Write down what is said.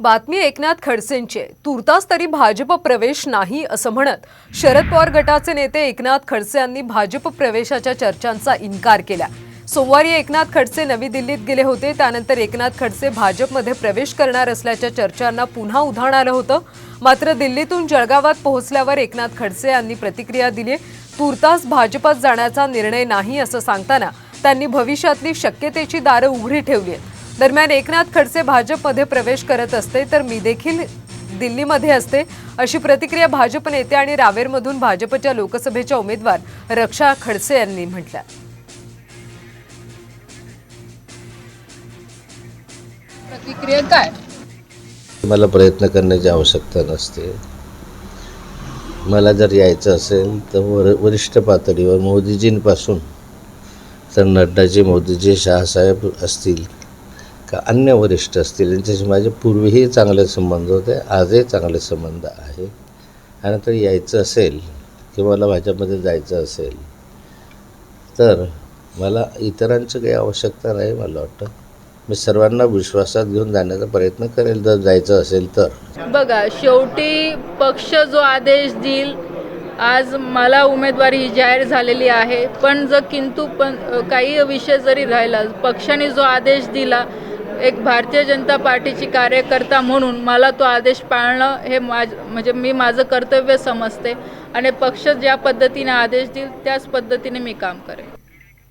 बातमी एकनाथ खडसेंची तुर्तास तरी भाजप प्रवेश नाही असं म्हणत शरद पवार गटाचे नेते एकनाथ खडसे यांनी भाजप प्रवेशाच्या चर्चांचा इन्कार केला. सोमवारी एकनाथ खडसे नवी दिल्लीत गेले होते. त्यानंतर एकनाथ खडसे भाजपमध्ये प्रवेश करणार असल्याच्या चर्चांना पुन्हा उधाण आलं होतं. मात्र दिल्लीतून जळगावात पोहोचल्यावर एकनाथ खडसे यांनी प्रतिक्रिया दिली तुर्तास भाजपात जाण्याचा निर्णय नाही असं सांगताना त्यांनी भविष्यातली शक्यतेची दारं उघडी ठेवली आहेत. दरम्यान एकनाथ खडसे भाजपमध्ये प्रवेश करत असते तर मी देखील दिल्लीमध्ये असते अशी प्रतिक्रिया भाजप नेते आणि रावेरमधून भाजपच्या लोकसभेच्या उमेदवार रक्षा खडसे यांनी म्हटलं प्रतिक्रिया काय? मला प्रयत्न करण्याची आवश्यकता नसते. मला जर यायचं असेल तर वर वरिष्ठ पातळीवर मोदीजींपासून तर नड्डाजी मोदीजी शहासाहेब असतील का अन्य वरिष्ठ असतील यांच्याशी माझे पूर्वीही चांगले संबंध होते आजही चांगले संबंध आहे. आणि तर यायचं असेल किंवा मला माझ्यामध्ये जायचं असेल तर मला इतरांची काही आवश्यकता नाही मला वाटतं. मी सर्वांना विश्वासात घेऊन जाण्याचा प्रयत्न करेल जर जायचं असेल तर. बघा शेवटी पक्ष जो आदेश देईल आज मला उमेदवारी जाहीर झालेली आहे पण जर किंतु पण काही विषय जरी राहिला पक्षाने जो आदेश दिला एक भारतीय जनता पार्टीची कार्यकर्ता म्हणून मला तो आदेश पाळणं हे माझ म्हणजे मी माझं कर्तव्य समजते आणि पक्ष ज्या पद्धतीने आदेश देईल त्याच पद्धतीने मी काम करेन.